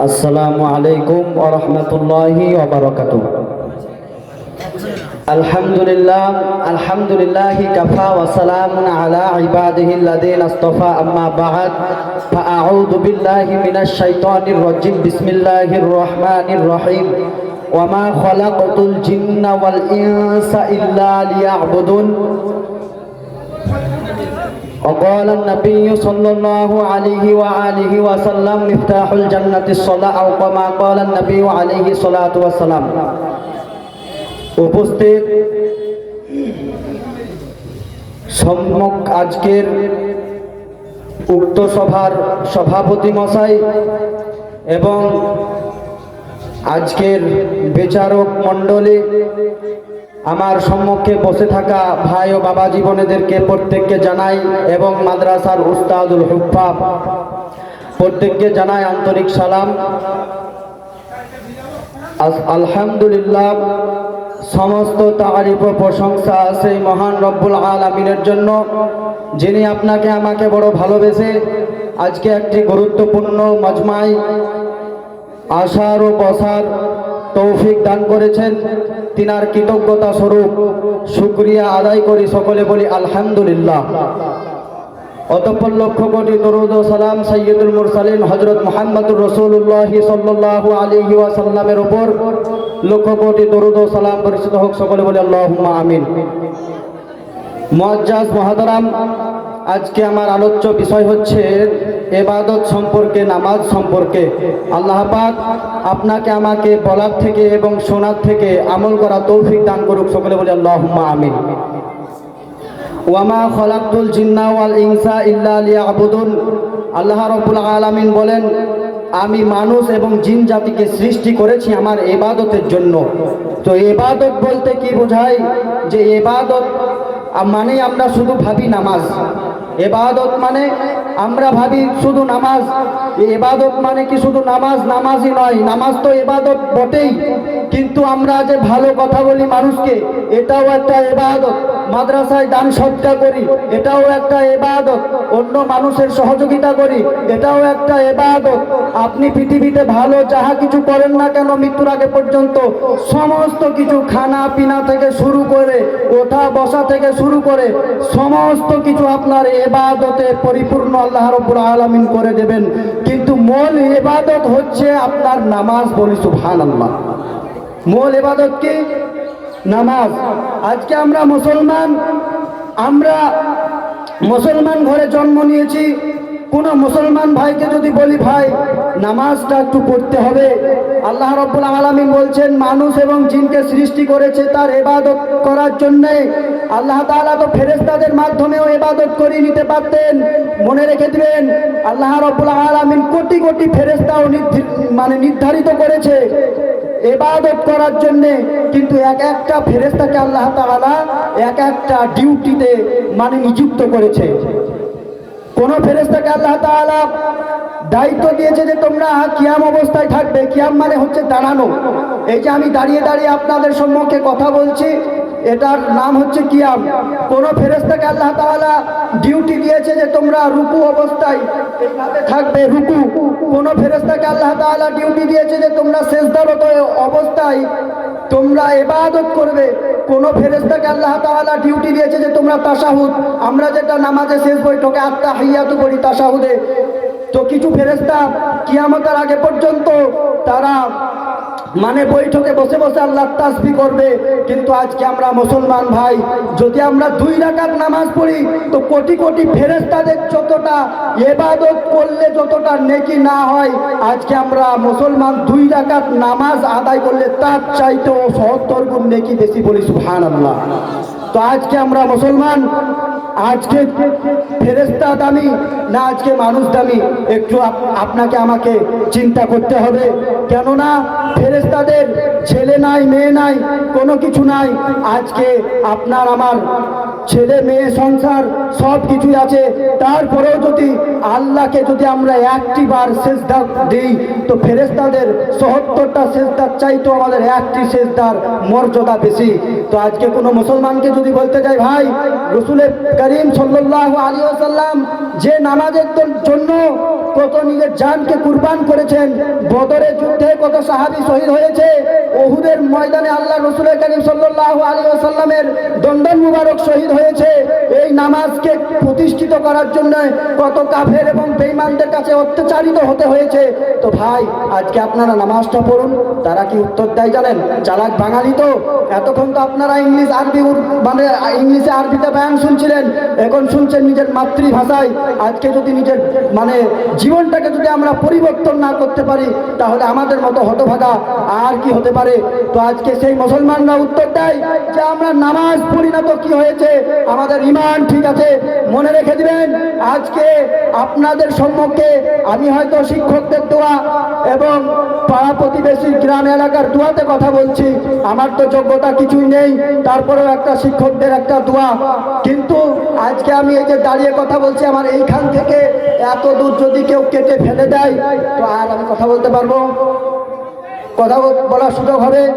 السلام عليكم ورحمة الله وبركاته الحمد لله الحمد لله كفى وسلام على عباده الذين اصطفى أما بعد فأعوذ بالله من الشيطان الرجيم بسم الله الرحمن الرحيم وما خلقت الجن والإنس إلا ليعبدون وقال النبي صلى الله عليه وآله وسلم مفتاح الجنة الصلاة أو كما قال النبي عليه الصلاة والسلام উপস্থিত সম্মুখ আজকের উক্ত সভার সভাপতি মশাই এবং আজকের বিচারক মণ্ডলী আমার সম্মুখে বসে থাকা ভাই ও বাবা জীবনেদেরকে প্রত্যেককে জানাই এবং মাদ্রাসার উস্তাদুল হুফাফ প্রত্যেককে জানাই আন্তরিক সালাম। আলহামদুলিল্লাহ, সমস্ত তারিফ ও প্রশংসা সেই মহান রব্বুল আলমিনের জন্য, যিনি আপনাকে আমাকে বড় ভালোবেসে আজকে একটি গুরুত্বপূর্ণ মজমাই আশার ও বসার তৌফিক দান করেছেন। তিনার কৃতজ্ঞতা স্বরূপ শুক্রিয়া আদায় করি সকলে বলি আলহামদুলিল্লাহ। অতঃপর লক্ষ কোটি দরুদ সালাম সৈয়দুল মুরসালিন হজরত মোহাম্মদুর রসুল্লাহ সাল্লাহ আলী ওয়াসাল্লামের ওপর লক্ষ কোটি দরুদ সালাম পরিচিত হোক, সকলে বলে আল্লাহ আমিন। মুআজ্জাজ মহাদারাম আজকে আমার আলোচ্য বিষয় হচ্ছে এবাদত সম্পর্কে, নামাজ সম্পর্কে। আল্লাহ আপনাকে আমাকে বলার থেকে এবং শোনার থেকে আমল করা তৌফিক দান করুক সকলে বলে আল্লাহ আমিন। ওয়ামা খলাকুল জিন্না ওয়াল ইনসা ইল্লা লিয়াবুদুন। আল্লাহ রাব্বুল আলামিন বলেন, আমি মানুষ এবং জিন জাতিকে সৃষ্টি করেছি আমার এবাদতের জন্য। তো এবাদত বলতে কি বোঝায়? যে এবাদত মানে আমরা শুধু ভাবি নামাজ। এবাদত মানে আমরা ভাবি শুধু নামাজ। এবাদত মানে কি শুধু নামাজ? নামাজই নয়, নামাজ তো এবাদত বটেই। কিন্তু আমরা যে ভালো কথা বলি মানুষকে, এটাও একটা এবাদত। মাদ্রাসায় দান সৎকা করি, এটাও একটা এবাদত। অন্য মানুষের সহযোগিতা করি, এটাও একটা এবাদত। আপনি পৃথিবীতে ভালো যাহা কিছু করেন না কেন, মৃত্যুর আগে পর্যন্ত সমস্ত কিছু খানা পিনা থেকে শুরু করে ওঠা বসা থেকে শুরু করে, সমস্ত কিছু আপনার এবাদতে পরিপূর্ণ আল্লাহ রব্বুল আলামিন করে দেবেন। কিন্তু মূল এবাদত হচ্ছে আপনার নামাজ বলি, সুবহানাল্লাহ। মূল এবাদত কি? নামাজ। আজকে আমরা মুসলমান আমরা মুসলমান ঘরে জন্ম নিয়েছি। কোনো মুসলমান ভাইকে যদি বলি, ভাই, নামাজটা একটু পড়তে হবে। আল্লাহ রব্বুল আলামিন বলছেন, মানুষ এবং জিনকে সৃষ্টি করেছে তার এবাদত করার জন্যে। আল্লাহ তাআলা তো ফেরেশতাদের মাধ্যমেও এবাদত করিয়ে নিতে পারতেন। মনে রেখে দিবেন, আল্লাহ রব্বুল আলামিন কোটি কোটি ফেরেশতাও নির্ধি- মানে নির্ধারিত করেছে এবাদত করার জন্যে। কিন্তু এক একটা ফেরেস্তাকে আল্লাহ তাআলা এক একটা ডিউটিতে মানে নিযুক্ত করেছে। কোন ফেরেস্তাকে আল্লাহ দায়িত্ব দিয়েছে যে তোমরা কিয়াম অবস্থায় থাকবে। কিয়াম মানে হচ্ছে দাঁড়ানো। এই যে আমি দাঁড়িয়ে দাঁড়িয়ে আপনাদের সম্মুখে কথা বলছি, এটার নাম হচ্ছে কিয়াম। কোন ফেরেস্তাকে আল্লাহ তাআলা ডিউটি দিয়েছে যে তোমরা রুকু অবস্থায় থাকবে, রুকু। কোন ফেরেস্তাকে আল্লাহ তাআলা ডিউটি দিয়েছে যে তোমরা সেজদারত অবস্থায় তোমরা এবাদত করবে। কোন ফেরেস্তাকে আল্লাহ তাআলা ডিউটি দিয়েছে যে তোমরা তাসাহুদ আমরা যেটা নামাজে শেষ বৈঠকে আত্মা হাইয়াত করি তাসাহুদে তো কিছু ফেরেস্তা কিয়ামতার আগে পর্যন্ত তারা মানে বৈঠকে বসে বসে আল্লাহ তাসবি করবে। কিন্তু আজকে আমরা মুসলমান ভাই, যদি আমরা দুই রাকাত নামাজ পড়ি, তো কোটি কোটি ফেরেস্তাদের যতটা এবাদত করলে যতটা নেকি না হয়, আজকে আমরা মুসলমান দুই রাকাত নামাজ আদায় করলে তার চাইতেও সত্তর গুণ নেকি বেশি বলি, সুবহানাল্লাহ। তো আজকে আমরা মুসলমান আজকে ফেরেস্তা দামি না আজকে মানুষ দামি? একটু আপ- আপনাকে আমাকে চিন্তা করতে হবে। কেননা ফেরেস্তাদের ছেলে নাই, মেয়ে নাই, কোনো কিছু নাই। আজকে আপনার আমার ছেলে, মেয়ে, সংসার, সব কিছুই আছে। তারপরেও যদি আল্লাহকে যদি আমরা একটি বার দিই, তো ফেরেস্তাদের সহত্তরটা সেজদার চাইতো আমাদের একটি সেজদার মর্যাদা বেশি। তো আজকে কোনো মুসলমানকে যদি বলতে যাই, ভাই, রসুলের করিম সাল্লাহ আলী আসাল্লাম যে নামাজের জন্য কত নিজের জানকে কুরবান করেছেন, বদরের যুদ্ধে কত সাহাবি শহীদ হয়েছে ওহুদের ময়দানে আল্লাহ রসুল করিম সাল্লাল্লাহু আলাইহি ওয়াসাল্লামের দণ্ডন মুবারক শহীদ হয়েছে, এই নামাজকে প্রতিষ্ঠিত করার জন্য কত কাফের এবং বেঈমানদের কাছে অত্যাচারিত হতে হয়েছে। তো ভাই, আজকে আপনারা নামাজটা পড়ুন, তারা কি উত্তর দেয় জানেন? চালাক বাঙালি তো, এতক্ষণ তো আপনারা ইংলিশ, আরবি মানে ইংলিশে, আরবিতে ব্যায়াম শুনছিলেন, এখন শুনছেন নিজের মাতৃভাষায়, আজকে যদি নিজের মানে জীবনটাকে যদি আমরা পরিবর্তন না করতে পারি, তাহলে আমাদের মতো হতভাগা আর কি হতে পারে? তো আজকে সেই মুসলমানরা উত্তর দেয় যে আমরা নামাজ পড়ি না তো কি হয়েছে? আমাদের ইমান ঠিক আছে, মনে রেখে দিবেন, আজকে আপনাদের সম্মুখে আমি হয়তো শিক্ষকদের দোয়া এবং পাড়া প্রতিবেশী গ্রাম এলাকার দোয়াতে কথা বলছি। আমার তো যোগ্যতা কিছুই নেই, তারপরেও একটা শিক্ষকদের একটা দোয়া। কিন্তু আজকে আমি এই যে দাঁড়িয়ে কথা বলছি, আমার এইখান থেকে এত দূর যদি কেউ কেটে ফেলে দেয়, তো আর আমি কথা বলতে পারব? কথা বল- বলার সুযোগ হবে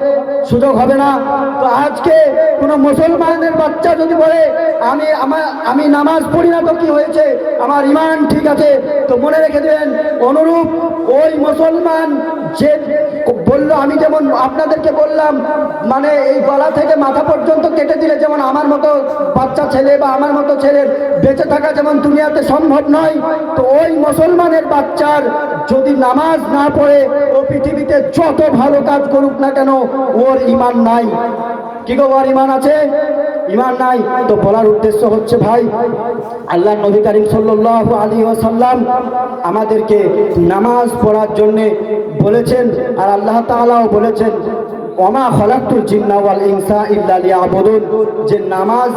সুযোগ হবে না। তো আজকে কোনো মুসলমানের বাচ্চা যদি বলে, আমি আমার আমি নামাজ পড়ি না, তো কি হয়েছে? আমার ইমান ঠিক আছে। তো মনে রেখে দেবেন অনুরূপ ওই মুসলমান যে বলল, আমি যেমন আপনাদেরকে বললাম মানে এই গলা থেকে মাথা পর্যন্ত কেটে দিলে যেমন আমার মতো বাচ্চা ছেলে বা আমার মতো ছেলের বেঁচে থাকা যেমন দুনিয়াতে সম্ভব নয়, তো ওই মুসলমানের বাচ্চার যদি নামাজ না পড়ে, ও পৃথিবীতে যত ভালো কাজ করুক না কেন, ওর ইমান নাই। কি গো, ওর ইমান আছে? ইমান নাই, তো বলার উদ্দেশ্য হচ্ছে ভাই, আল্লাহ নবী করিম সাল্লাল্লাহু আলী ওসাল্লাম আমাদেরকে নামাজ পড়ার জন্যে বলেছেন আর আল্লাহ তালাও বলেছেন ওমা খলাক্তুল জিন্না ওয়াল ইনসা ইল্লা লিয়াবুদুন। যে নামাজ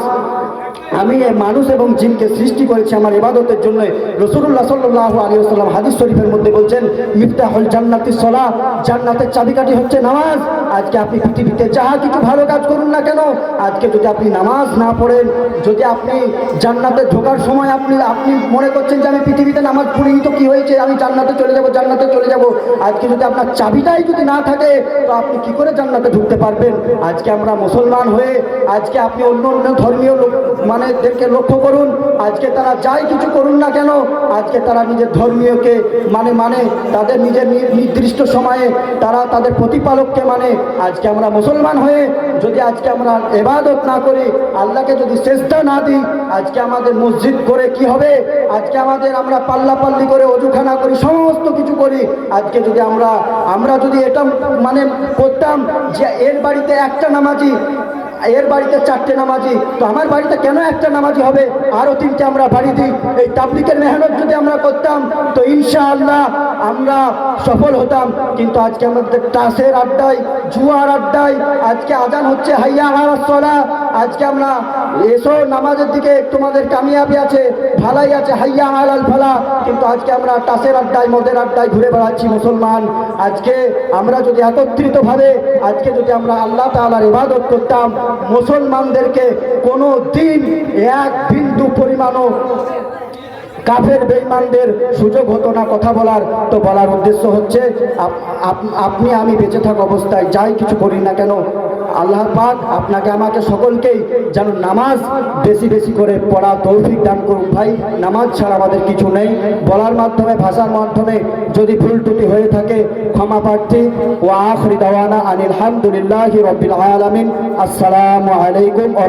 আমি এই মানুষ এবং জিনকে সৃষ্টি করেছি আমার ইবাদতের জন্য রসুল্লাহ সাল্লাহ আলী সাল্লাম হাদিস শরীফের মধ্যে বলছেন মিফতাহুল জান্নাতি সলা জান্নাতের চাবিকাঠি হচ্ছে নামাজ। আজকে আপনি পৃথিবীতে যাহা কিছু ভালো কাজ করুন না কেন, আজকে যদি আপনি নামাজ না পড়েন, যদি আপনি জান্নাতে ঢোকার সময় আপনি আপনি মনে করছেন যে আমি পৃথিবীতে নামাজ পড়ি তো কি হয়েছে? আমি জান্নাতে চলে যাব, জান্নাতে চলে যাব। আজকে যদি আপনার চাবিটাই যদি না থাকে, তো আপনি কি করে জান্নাতে ঢুকতে পারবেন। আজকে আমরা মুসলমান হয়ে, আজকে আপনি অন্য অন্য ধর্মীয় লোক মানে দেরকে লক্ষ্য করুন। আজকে তারা যাই কিছু করুন না কেন, আজকে তারা নিজের ধর্মীয়কে মানে মানে তাদের নিজের নির্দিষ্ট সময়ে তারা তাদের প্রতিপালককে মানে। আজকে আমরা মুসলমান হয়ে, যদি আজকে আমরা এবাদত না করি, আল্লাহকে যদি চেষ্টা না দিই, আজকে আমাদের মসজিদ করে কি হবে? আজকে আমাদের আমরা পাল্লা পাল্লি করে, অজুখানা করি, সমস্ত কিছু করি। আজকে যদি আমরা আমরা যদি এটা মানে করতাম যে এর বাড়িতে একটা নামাজি, এর বাড়িতে চারটে নামাজি, তো আমার বাড়িতে কেন একটা নামাজি হবে? আরও তিনটে আমরা বাড়ি দিই। এই তাবলিকের মেহনত যদি আমরা করতাম, তো ইনশাআল্লাহ আমরা সফল হতাম। কিন্তু আজকে আমাদের তাসের আড্ডায়, জুয়ার আড্ডায়, আজকে আজান হচ্ছে হাইয়া হারাসলা আজকে আমরা এসো নামাজের দিকে তোমাদের কামিয়াবি আছে, ভালাই আছে, হাইয়া হালাল ফালা। কিন্তু আজকে আমরা টাসের আড্ডায়, মদের আড্ডায় ঘুরে বেড়াচ্ছি মুসলমান। আজকে আমরা যদি একত্রিতভাবে, আজকে যদি আমরা আল্লাহ তাআলার ইবাদত করতাম, মুসলমানদেরকে কোনো দিন এক বিন্দু পরিমাণও কাফের বেঈমানদের সুযোগ হতো না কথা বলার। তো বলার উদ্দেশ্য হচ্ছে, আপ- আপ- আপনি আমি বেঁচে থাকা অবস্থায় যাই কিছু করি না কেন আল্লাহ পাক আপনাকে, আমাকে সকলকেই যেন নামাজ বেশি বেশি করে পড়া তৌফিক দান করুন। ভাই, নামাজ ছাড়া আমাদের কিছু নেই। বলার মাধ্যমে, ভাষার মাধ্যমে যদি ভুল ত্রুটি হয়ে থাকে, ক্ষমা প্রার্থী। ও আখরি দাওয়ানা আনিল হামদুলিল্লাহ রবিল আলামিন। আসসালামু আলাইকুম ও